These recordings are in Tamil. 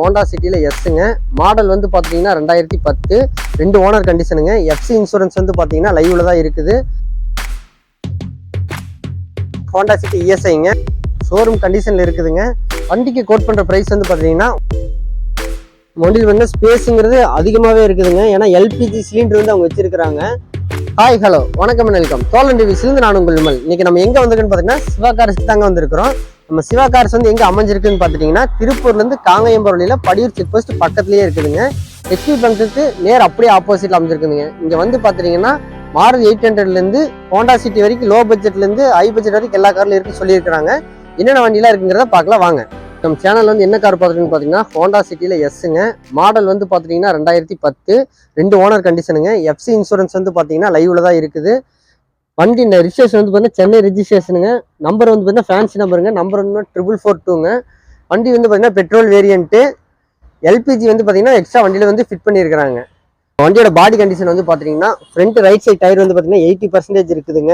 ஹோண்டா சிட்டியில் எஸ்ஸுங்க மாடல் வந்து பார்த்தீங்கன்னா ரெண்டாயிரத்தி பத்து. ரெண்டு ஓனர் கண்டிஷனுங்க எஃப்சி இன்சூரன்ஸ் வந்து பார்த்தீங்கன்னா லைவில் தான் இருக்குது. ஹோண்டா சிட்டி இஎஸ்ஐங்க ஷோரூம் கண்டிஷனில் இருக்குதுங்க. வண்டிக்கு கோட் பண்ணுற ப்ரைஸ் வந்து பார்த்தீங்கன்னா வண்டியில் வந்து ஸ்பேஸுங்கிறது அதிகமாகவே இருக்குதுங்க. ஏன்னா எல்பிஜி சிலிண்டர் வந்து அவங்க வச்சிருக்கிறாங்க. ஹாய் ஹலோ வணக்கம் வெல்கம் தோலன் டிவிஸ்லேருந்து நான் உங்கள் நிமல் இன்னைக்கு நம்ம எங்கே வந்திருக்குன்னு பார்த்தீங்கன்னா சிவா தாங்க வந்திருக்கிறோம். நம்ம சிவா கார்ஸ் வந்து எங்கே அமைஞ்சிருக்குன்னு பார்த்துட்டிங்கன்னா திருப்பூர்லேருந்து காங்கயம்பரம் வழியில் படியூர் செக் போஸ்ட் பக்கத்துலேயே இருக்குதுங்க. ஹெச்பி பேங்க்குக்கு நேர் அப்படியே ஆப்போசிட்டில் அமைஞ்சிருக்குதுங்க. இங்கே வந்து பார்த்துட்டிங்கன்னா மாருதி எயிட் ஹண்ட்ரட்லேருந்து ஹோண்டா சிட்டி வரைக்கும் லோ பட்ஜெட்லேருந்து ஹை பட்ஜெட் வரைக்கும் எல்லா கார்லையும் இருக்குன்னு சொல்லியிருக்கிறாங்க. என்னென்ன வண்டிலாம் இருக்குங்கிறத பார்க்கலாம் வாங்க. நம்ம சேனல் வந்து என்ன கார் பார்த்துருக்குன்னு பார்த்தீங்கன்னா ஹோண்டா சிட்டியில் எஸ்ஸுங்க மாடல் வந்து பார்த்துட்டிங்கன்னா ரெண்டாயிரத்தி பத்து. ரெண்டு ஓனர் கண்டிஷனுங்க எஃப்சி இன்சூரன்ஸ் வந்து பார்த்தீங்கன்னா லைவ்ல தான் இருக்குது. வண்டி ரிஜிஸ்ட்ரேஷன் வந்து பார்த்தீங்கன்னா சென்னை ரிஜிஸ்ட்ரேஷனுங்க நம்பர் வந்து பார்த்தீங்கன்னா ஃபேன்சி நம்பருங்க நம்பர் வந்து ட்ரிபிள் ஃபோர் டூங்க வண்டி வந்து பார்த்தீங்கன்னா பெட்ரோல் வேரியண்ட்டு எல்பிஜி வந்து பார்த்தீங்கன்னா எக்ஸ்ட்ரா வண்டியில் வந்து ஃபிட் பண்ணியிருக்கிறாங்க வண்டியோட பாடி கண்டிஷன் வந்து பார்த்தீங்கன்னா ஃப்ரண்ட் ரைட் சைட் டயர் வந்து பார்த்தீங்கன்னா எயிட்டி பர்சன்டேஜ் இருக்குதுங்க.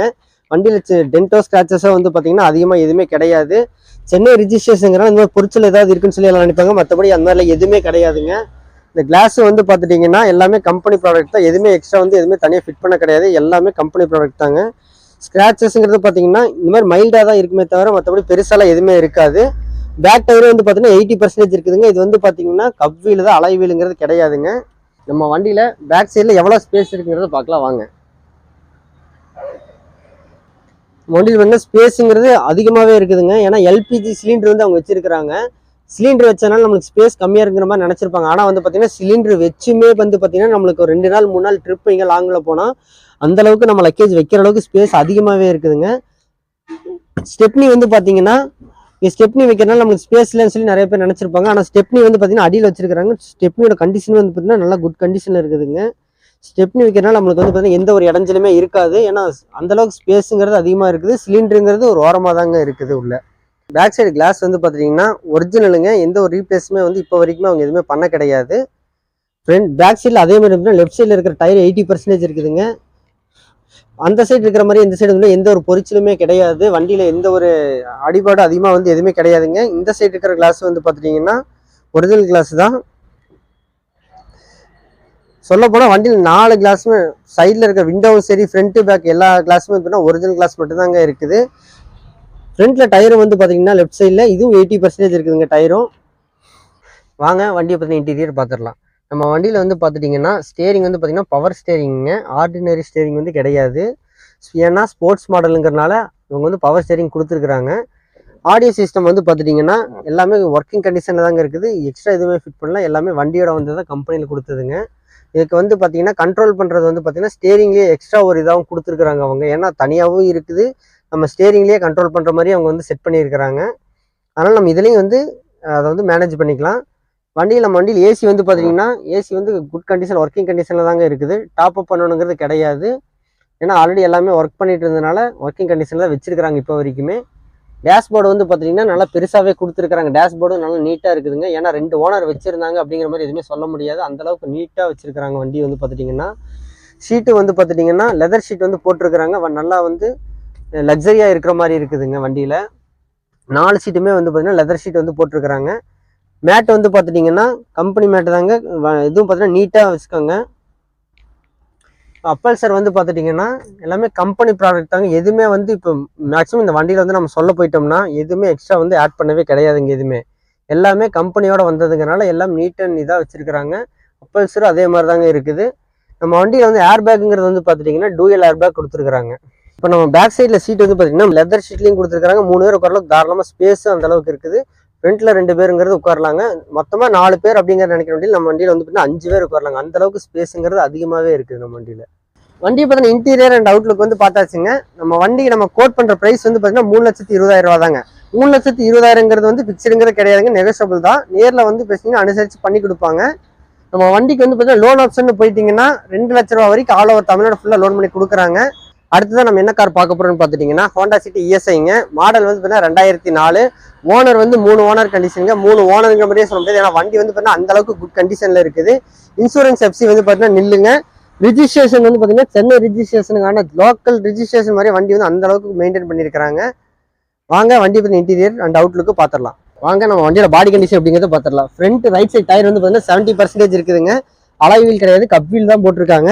வண்டியில் டென்டோ ஸ்க்ராச்சஸோ வந்து பார்த்தீங்கன்னா அதிகமாக எதுவுமே கிடையாது. சென்னை ரிஜிஸ்ட்ரேஷனுங்கிறனால இந்த மாதிரி பொரிச்சல் ஏதாவது இருக்குன்னு சொல்லி எல்லாம் நினைப்பாங்க. மற்றபடி அந்த மாதிரிலாம் எதுவுமே கிடையாதுங்க. இந்த கிளாஸ் வந்து பார்த்துட்டிங்கன்னா எல்லாமே கம்பெனி ப்ராடக்ட் தான். எதுவுமே எக்ஸ்ட்ரா வந்து எதுவுமே தனியாக ஃபிட் பண்ண கிடையாது. எல்லாமே கம்பெனி ப்ராடக்ட் தாங்க. ஸ்க்ராச்சஸ்ங்கிறது பார்த்தீங்கன்னா இந்த மாதிரி மைல்டாக தான் இருக்குமே தவிர மற்றபடி பெருசாலாம் எதுவுமே இருக்காது. பேக் டயரும் வந்து பார்த்தீங்கன்னா எயிட்டி பர்சன்டேஜ் இருக்குதுங்க. இது வந்து பார்த்தீங்கன்னா கப் வீல் தான் அலை வீலுங்கிறது கிடையாதுங்க. நம்ம வண்டியில் பேக் சைடில் எவ்வளோ ஸ்பேஸ் இருக்குங்கிறத பார்க்கலாம் வாங்க. வண்டியில் வந்து ஸ்பேஸுங்கிறது அதிகமாகவே இருக்குதுங்க. ஏன்னா எல்பிஜி சிலிண்டர் வந்து அவங்க வச்சுருக்கிறாங்க. சிலிண்டர் வச்சனால நம்மளுக்கு ஸ்பேஸ் கம்மியாக இருக்கிற மாதிரி நினச்சிருப்பாங்க. ஆனால் வந்து பார்த்தீங்கன்னா சிலிண்டர் வச்சுமே வந்து பார்த்தீங்கன்னா நம்மளுக்கு ஒரு ரெண்டு நாள் மூணு நாள் ட்ரிப் இங்கே லாங்கில் போனால் அந்த அளவுக்கு நம்ம லக்கேஜ் வைக்கிற அளவுக்கு ஸ்பேஸ் அதிகமாகவே இருக்குதுங்க. ஸ்டெப்னி வந்து பார்த்தீங்கன்னா இங்கே ஸ்டெப்னி வைக்கிறனால நம்மளுக்கு ஸ்பேஸ் இல்லைன்னு சொல்லி நிறைய பேர் நினச்சிருப்பாங்க. ஆனால் ஸ்டெப்னி வந்து பார்த்தீங்கன்னா அடியில் வச்சிருக்காங்க ஸ்டெப்னியோட கண்டிஷன் வந்து பார்த்தீங்கன்னா நல்லா குட் கண்டிஷனில் இருக்குதுங்க. ஸ்டெப்னி வைக்கிறனால நம்மளுக்கு வந்து பார்த்தீங்கன்னா எந்த ஒரு இடைஞ்சலுமே இருக்காது. ஏன்னா அந்த அளவுக்கு ஸ்பேஸுங்கிறது அதிகமாக இருக்குது. சிலிண்டருங்கிறது ஒரு ஓரமாக தாங்க இருக்குது உள்ள. பேக் சைடு கிளாஸ் வந்து பார்த்தீங்கன்னா ஒரிஜினலுங்க எந்த ஒரு ரீப்ளேஸுமே வந்து இப்போ வரைக்குமே அவங்க எதுவுமே பண்ண கிடையாது. ஃப்ரண்ட் பேக் சைடில் அதே மாதிரி இருந்துச்சுன்னா லெஃப்ட் சைடில் இருக்கிற டயர் எயிட்டி பர்சன்டேஜ் இருக்குதுங்க. அந்த சைடு இருக்கிற மாதிரி இந்த சைடு வந்து எந்த ஒரு பொரிச்சலுமே கிடையாது. வண்டியில் எந்த ஒரு அடிபாடு அதிகமாக வந்து எதுவுமே கிடையாதுங்க. இந்த சைடு இருக்கிற கிளாஸ் வந்து பார்த்துட்டிங்கன்னா ஒரிஜினல் கிளாஸ் தான். சொல்லப்போனால் வண்டியில் நாலு கிளாஸுமே சைடில் இருக்க விண்டோவும் சரி ஃப்ரண்ட்டு பேக் எல்லா கிளாஸுமே பார்த்தீங்கன்னா ஒரிஜினல் கிளாஸ் மட்டும்தாங்க இருக்குது. ஃப்ரண்ட்டில் டயரும் வந்து பார்த்தீங்கன்னா லெஃப்ட் சைடில் இதுவும் எயிட்டி பர்சன்டேஜ் இருக்குதுங்க டயரும் வாங்க வண்டியை பற்றி இன்டீரியர் பார்த்துடலாம் நம்ம வண்டியில் வந்து பார்த்துட்டிங்கன்னா ஸ்டேரிங் வந்து பார்த்தீங்கன்னா பவர் ஸ்டேரிங்க ஆர்டினரி ஸ்டேரிங் வந்து கிடையாது. ஏன்னா ஸ்போர்ட்ஸ் மாடலுங்கிறனால இவங்க வந்து பவர் ஸ்டேரிங் கொடுத்துருக்குறாங்க. ஆடியோ சிஸ்டம் வந்து பார்த்துட்டிங்கன்னா எல்லாமே ஒர்க்கிங் கண்டிஷனில் தாங்க இருக்குது. எக்ஸ்ட்ரா எதுவுமே ஃபிட் பண்ணல. எல்லாமே வண்டியோட வந்து தான் கம்பெனியில் கொடுத்ததுங்க. இதுக்கு வந்து பார்த்திங்கன்னா கண்ட்ரோல் பண்ணுறது வந்து பார்த்தீங்கன்னா ஸ்டேரிங்லேயே எக்ஸ்ட்ரா ஒரு இதாகவும் கொடுத்துருக்குறாங்க அவங்க. ஏன்னா தனியாகவும் இருக்குது. நம்ம ஸ்டேரிங்லேயே கண்ட்ரோல் பண்ணுற மாதிரி அவங்க வந்து செட் பண்ணியிருக்கிறாங்க. அதனால் நம்ம இதுலேயும் வந்து அதை வந்து மேனேஜ் பண்ணிக்கலாம். வண்டியில் நம்ம வண்டியில் ஏசி வந்து பார்த்தீங்கன்னா ஏசி வந்து குட் கண்டிஷன் ஒர்க்கிங் கண்டிஷனில் தாங்க இருக்குது. டாப் அப் பண்ணணுங்கிறது கிடையாது. ஏன்னா ஆல்ரெடி எல்லாமே ஒர்க் பண்ணிட்டு இருந்தனால ஒர்க்கிங் கண்டிஷனில் தான் வச்சிருக்கிறாங்க இப்போ வரைக்குமே. டேஷ்போர்டு வந்து பார்த்தீங்கன்னா நல்லா பெருசாகவே கொடுத்துருக்காங்க டேஷ்போர்டும் நல்லா நீட்டாக இருக்குதுங்க. ஏன்னா ரெண்டு ஓனர் வச்சுருந்தாங்க அப்படிங்கிற மாதிரி எதுவுமே சொல்ல முடியாது. அந்தளவுக்கு நீட்டாக வச்சிருக்கிறாங்க வண்டி வந்து பார்த்துட்டிங்கன்னா ஷீட்டு வந்து பார்த்துட்டிங்கன்னா லெதர் ஷீட் வந்து போட்டிருக்கிறாங்க. நல்லா வந்து லக்ஸரியாக இருக்கிற மாதிரி இருக்குதுங்க வண்டியில். நாலு சீட்டுமே வந்து பார்த்தீங்கன்னா லெதர் ஷீட் வந்து போட்டிருக்கிறாங்க. மேட் வந்து பார்த்துட்டிங்கன்னா கம்பெனி மேட்டு தாங்க. வ- இதுவும் பார்த்தீங்கன்னா நீட்டாக வச்சுக்கோங்க. அப்பல்சர் வந்து பார்த்துட்டிங்கன்னா எல்லாமே கம்பெனி ப்ராடக்ட் தாங்க. எதுவுமே வந்து இப்போ மேக்ஸிமம் இந்த வண்டியில் வந்து நம்ம சொல்ல போயிட்டோம்னா எதுவுமே எக்ஸ்ட்ரா வந்து ஆட் பண்ணவே கிடையாதுங்க எதுவுமே. எல்லாமே கம்பெனியோட வந்ததுங்கிறனால எல்லாம் நீட் அண்ட் இதாக வச்சுருக்கிறாங்க. அப்பல்சரும் அதே மாதிரி தாங்க இருக்குது. நம்ம வண்டியில் வந்து ஏர் பேக்குங்கிறது வந்து பார்த்துட்டிங்கன்னா டூயல் ஏர் பேக் கொடுத்துருக்குறாங்க. இப்போ நம்ம பேக் சைடில் சீட் வந்து பார்த்தீங்கன்னா லெதர் ஷீட்லையும் கொடுத்துருக்காங்க மூணு பேர் உட்காரலாம் தாராளமாக ஸ்பேஸும் அந்த அளவுக்கு இருக்குது. ஃப்ரண்ட்டில் ரெண்டு பேருங்கிறது உட்காரலாங்க. மொத்தமாக நாலு பேர் அப்படிங்கிற நினைக்கிற வண்டியில் நம்ம வண்டியில் வந்து பார்த்தீங்கன்னா அஞ்சு பேர் உட்காரலாங்க. அந்த அளவுக்கு ஸ்பேஸுங்கிறது அதிகமாகவே இருக்குது நம்ம வண்டியில். வண்டியை பார்த்தீங்கன்னா இன்டீரியர் அண்ட் அவுட்லுக் வந்து பார்த்தாச்சுங்க. நம்ம வண்டிக்கு நம்ம கோட் பண்ணுற ப்ரைஸ் வந்து பார்த்தீங்கன்னா மூணு லட்சத்தி இருபதாயிரம் ரூபா தாங்க. மூணு லட்சத்தி இருபதாயிரங்கிறது வந்து ஃபிக்ஸ்டுங்கிறது கிடையாதுங்க. நெகோஷியபிள் தான். நேரில் வந்து பேசிங்கன்னா அனுசரித்து பண்ணி கொடுப்பாங்க. நம்ம வண்டிக்கு வந்து பார்த்தீங்கன்னா லோன் ஆப்ஷன் போயிட்டீங்கன்னா ரெண்டு லட்ச ரூபா வரைக்கும் ஆல் ஓவர் தமிழ்நாடு ஃபுல்லாக லோன் பண்ணி கொடுக்குறாங்க. அடுத்ததான் நம்ம என்ன கார் பார்க்க போறோம்னு பார்த்துட்டிங்கன்னா ஹோண்டா சிட்டி இஎஸ்ஐங்க மாடல் வந்து பார்த்தீங்கன்னா ரெண்டாயிரத்தி நாலு. ஓனர் வந்து மூணு ஓனர் கண்டிஷனுங்க மூணு ஓனருங்கிற மாதிரியே சொல்ல முடியாது. ஏன்னா வண்டி வந்து பார்த்தீங்கன்னா அந்த அளவுக்கு குட் கண்டிஷனில் இருக்குது. இன்சூரன்ஸ் எஃப்சி வந்து பார்த்தீங்கன்னா நில்லுங்க. ரிஜிஸ்ட்ரேஷன் வந்து பார்த்தீங்கன்னா சென்னை ரிஜிஸ்ட்ரேஷனுக்கான லோக்கல் ரிஜிஸ்ட்ரேஷன் மாதிரி வண்டி வந்து அந்த அளவுக்கு மெயின்டைன் பண்ணியிருக்கிறாங்க வாங்க வண்டி பற்றி இன்டீரியர் அண்ட் அவுட்லுக்கு பார்த்துடலாம் வாங்க நம்ம வண்டியோட பாடி கண்டிஷன் அப்படிங்கிறத பார்த்துடலாம் ஃப்ரண்ட் ரைட் சைடு டயர் வந்து பார்த்தீங்கன்னா செவன்ட்டி பர்சன்டேஜ் இருக்குதுங்க. அலைவீல் வீல் கிடையாது. கப் வீல் தான் போட்டிருக்காங்க.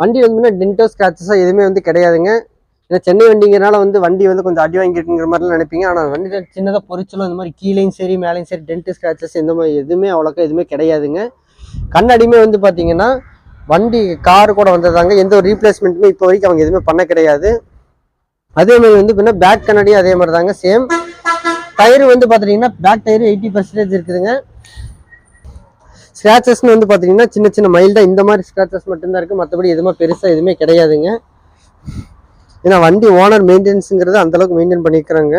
வண்டி வந்து டென்டோ ஸ்கிராச்சஸாக எதுவுமே வந்து கிடையாதுங்க. ஏன்னா சென்னை வண்டிங்கிறனால வந்து வண்டி வந்து கொஞ்சம் அடி வாங்கியிருக்குங்கிற மாதிரிலாம் நினைப்பீங்க. ஆனால் வண்டியில் சின்னதாக பொரிச்சலும் இந்த மாதிரி கீழேயும் சரி மேலேயும் சரி டென்ட் ஸ்க்ராச்சஸ் இந்த மாதிரி எதுவுமே அவ்வளோக்கா எதுவுமே கிடையாதுங்க. கண்ணாடியுமே வந்து பார்த்தீங்கன்னா வண்டி கார் கூட வந்ததாங்க. எந்த ஒரு ரீப்ளேஸ்மெண்ட்டுமே இப்போ வரைக்கும் அவங்க எதுவுமே பண்ண கிடையாது. அதே மாதிரி வந்து பின்னா பேக் கண்ணாடியும் அதே மாதிரி தாங்க சேம் டயர் வந்து பார்த்துட்டிங்கன்னா பேக் டயர் எயிட்டி பர்சன்டேஜ் இருக்குதுங்க. ஸ்க்ராச்சஸ்னு வந்து பார்த்தீங்கன்னா சின்ன சின்ன மைல்டாக இந்த மாதிரி ஸ்க்ராச்சஸ் மட்டும்தான் இருக்குது மற்றபடி எதுவுமே பெருசாக எதுவுமே கிடையாதுங்க. ஏன்னா வண்டி ஓனர் மெயின்டெனன்ஸுங்கிறது அந்தளவுக்கு மெயின்டைன் பண்ணியிருக்கிறாங்க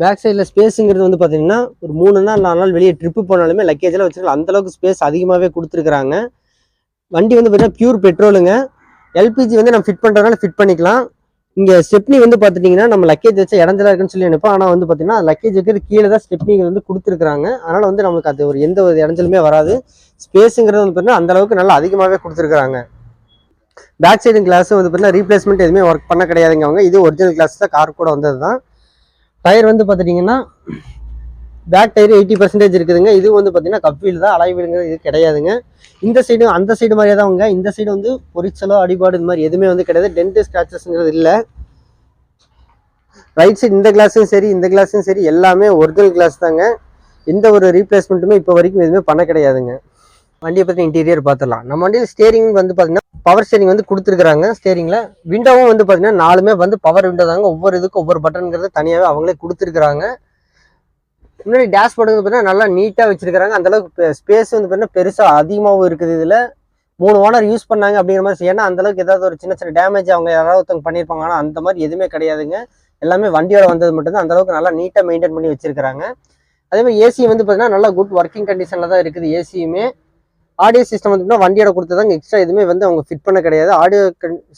பேக் சைடில் ஸ்பேஸுங்கிறது வந்து பார்த்தீங்கன்னா ஒரு மூணு நாள் நாலு நாள் வெளியே ட்ரிப்பு போனாலுமே லக்கேஜெல்லாம் வச்சுருக்கலாம் அந்தளவுக்கு ஸ்பேஸ் அதிகமாகவே கொடுத்துருக்குறாங்க. வண்டி வந்து பார்த்தீங்கன்னா ப்யூர் பெட்ரோலுங்க எல்பிஜி வந்து நம்ம ஃபிட் பண்ணுறதுனால ஃபிட் பண்ணிக்கலாம். இங்கே ஸ்டெப்னி வந்து பார்த்துட்டிங்கன்னா நம்ம லக்கேஜ் வச்சா இடஞ்சலா இருக்குன்னு சொல்லி நினைப்போம். ஆனால் வந்து பார்த்தீங்கன்னா லக்கேஜ் வைக்கிறது கீழே தான் ஸ்டெப்னி வந்து கொடுத்துருக்காங்க அதனால் வந்து நம்மளுக்கு அது ஒரு எந்த ஒரு இடஞ்சலுமே வராது. ஸ்பேஸுங்கிறது வந்து பார்த்தீங்கன்னா அந்த அளவுக்கு நல்லா அதிகமாகவே கொடுத்துருக்காங்க பேக் சைடு கிளாஸும் வந்து பார்த்தீங்கன்னா ரீப்ளேஸ்மெண்ட் எதுவுமே ஒர்க் பண்ண கிடையாதுங்க அவங்க. இது ஒரிஜினல் கிளாஸ் தான் கார் கூட வந்தது தான் டயர் வந்து பார்த்துட்டிங்கன்னா பேக் டயர் எயிட்டி பர்சன்டேஜ் இருக்குதுங்க. இது வந்து பார்த்தீங்கன்னா கப்வீல் தான் அலை வீடுங்கிறது இது கிடையாதுங்க. இந்த சைடு அந்த சைடு மாதிரியே தான் அவங்க. இந்த சைடு வந்து பொரிச்சலோ அடிபாடு இந்த மாதிரி எதுவுமே வந்து கிடையாது. டென்ட் ஸ்கிராச்சஸ்ங்கிறது இல்லை. ரைட் சைடு இந்த கிளாஸும் சரி இந்த கிளாஸும் சரி எல்லாமே ஒரிஜினல் கிளாஸ் தாங்க. எந்த ஒரு ரீப்ளேஸ்மெண்ட்டுமே இப்போ வரைக்கும் எதுவுமே பண்ண கிடையாதுங்க. வண்டியை பற்றி இன்டீரியர் பார்த்துடலாம் நம்ம வண்டியில் ஸ்டேரிங் வந்து பார்த்தீங்கன்னா பவர் ஸ்டேரிங் வந்து கொடுத்துருக்காங்க ஸ்டேரிங்கில் விண்டோவும் வந்து பார்த்தீங்கன்னா நாலுமே வந்து பவர் விண்டோ தாங்க. ஒவ்வொரு இதுக்கும் ஒவ்வொரு பட்டனுங்கிறது தனியாகவே அவங்களே கொடுத்துருக்குறாங்க. முன்னாடி டேஷ்போர்டு வந்து பார்த்தீங்கன்னா நல்லா நீட்டாக வச்சிருக்காங்க அந்த அளவுக்கு ஸ்பேஸ் வந்து பார்த்தீங்கன்னா பெருசாக அதிகமாகவும் இருக்குது இதில். மூணு ஓனர் யூஸ் பண்ணாங்க அப்படிங்கிற மாதிரி ஏன்னா அந்த அளவுக்கு ஏதாவது ஒரு சின்ன சின்ன டேமேஜ் அவங்க யாராவது ஒருத்தவங்க பண்ணியிருப்பாங்க. ஆனால் அந்த மாதிரி எதுவுமே கிடையாதுங்க. எல்லாமே வண்டியோட வந்தது மட்டும்தான். அந்த அளவுக்கு நல்லா நீட்டாக மெயின்டைன் பண்ணி வச்சிருக்காங்க அதே மாதிரி ஏசி வந்து பார்த்தீங்கன்னா நல்லா குட் ஒர்க்கிங் கண்டிஷனில் தான் இருக்குது ஏசியுமே ஆடியோ சிஸ்டம் வந்து பார்த்தீங்கன்னா வண்டியோட கொடுத்ததாங்க எக்ஸ்ட்ரா எதுவுமே வந்து அவங்க ஃபிட் பண்ண கிடையாது. ஆடியோ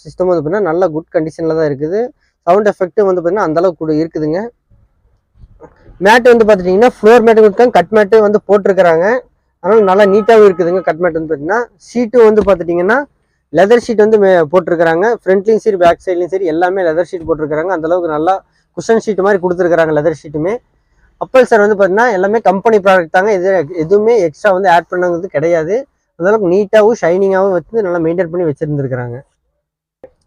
சிஸ்டம் வந்து பார்த்தீங்கன்னா நல்ல குட் கண்டிஷனில் தான் இருக்குது. சவுண்ட் எஃபெக்ட்டும் வந்து பார்த்தீங்கன்னா அந்த அளவுக்கு கூட இருக்குதுங்க. மேட் வந்து பார்த்துட்டிங்கன்னா ஃப்ளோர் மேட்டு கொடுத்தாங்க கட் மேட்டு வந்து போட்டிருக்கிறாங்க. அதனால் நல்லா நீட்டாகவும் இருக்குதுங்க கட் மேட் வந்து பார்த்தீங்கன்னா சீட்டும் வந்து பார்த்துட்டிங்கன்னா லெதர் ஷீட் வந்து மே- போட்டிருக்கிறாங்க. ஃப்ரண்ட்லையும் சரி பேக் சைட்லையும் சரி எல்லாமே லெதர் ஷீட் போட்டிருக்கிறாங்க. அந்தளவுக்கு நல்லா குஷன் ஷீட் மாதிரி கொடுத்துருக்குறாங்க லெதர் ஷீட்டுமே அப்பல் சார் வந்து பார்த்தீங்கன்னா எல்லாமே கம்பெனி ப்ராடக்ட் தாங்க. இது எதுவுமே எக்ஸ்ட்ரா வந்து ஆட் பண்ணது கிடையாது. அந்தளவுக்கு நீட்டாகவும் ஷைனிங்காகவும் வச்சு நல்லா மெயின்டைன் பண்ணி வச்சுருந்துருக்குறாங்க.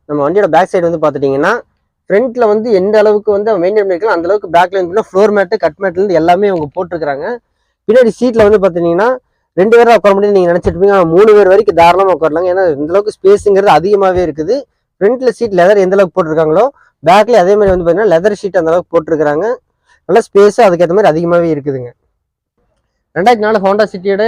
நம்ம வண்டியோட பேக் சைடு வந்து பார்த்துட்டிங்கன்னா ஃப்ரண்ட்ல வந்து எந்த அளவுக்கு வந்து மெயின்டைன் பண்ணிருக்கலாம் அந்த அளவுக்கு பேக்ல வந்து ஃப்ளோர் மேட்டு கட் மேட்லேருந்து எல்லாமே அவங்க போட்டிருக்காங்க பின்னாடி சீட்ல வந்து பார்த்தீங்கன்னா ரெண்டு பேரும் உட்கார முடியும் நீங்கள் நினைச்சிட்டு இருப்பீங்க மூணு பேர் வரைக்கும் தாராளமாக உட்காரலாங்க. ஏன்னா இந்த அளவுக்கு ஸ்பேஸுங்கிறது அதிகமாகவே இருக்குது. ஃப்ரண்ட்ல சீட் லெதர் எந்த அளவுக்கு போட்டிருக்காங்களோ பேக்ல அதே மாதிரி வந்து பார்த்தீங்கன்னா லெதர் ஷீட் அந்த அளவுக்கு போட்டிருக்காங்க நல்லா ஸ்பேஸும் அதுக்கேற்ற மாதிரி அதிகமாகவே இருக்குதுங்க. ரெண்டாயிரத்தி நாலு ஹோண்டா சிட்டியோட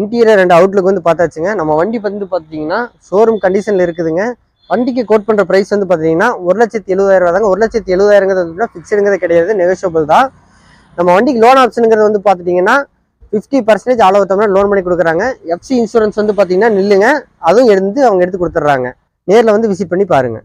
இன்டீரியர் ரெண்டு அவுட்லுக் வந்து பார்த்தாச்சுங்க. நம்ம வண்டி வந்து பார்த்தீங்கன்னா ஷோரூம் கண்டிஷனில் இருக்குதுங்க. வண்டிக்கு கோட் பண்ணுற ப்ரைஸ் வந்து பார்த்தீங்கன்னா ஒரு லட்சத்தி எழுபதாயிரம் தாங்க. ஒரு லட்சத்தி எழுபதாயிரங்கிறது வந்து ஃபிக்ஸுங்கிறது கிடையாது நெகோஷியபிள் தான். நம்ம வண்டிக்கு லோன் ஆப்ஷனுங்கிறது வந்து பார்த்துட்டிங்கன்னா ஃபிஃப்டி பர்சன்டேஜ் அளவு தமிழ் லோன் பண்ணி கொடுக்குறாங்க. எஃப்சி இன்சூரன்ஸ் வந்து பார்த்தீங்கன்னா நில்லுங்க. அதுவும் எடுத்து அவங்க எடுத்து கொடுத்துட்றாங்க. நேரில் வந்து விசிட் பண்ணி பாருங்கள்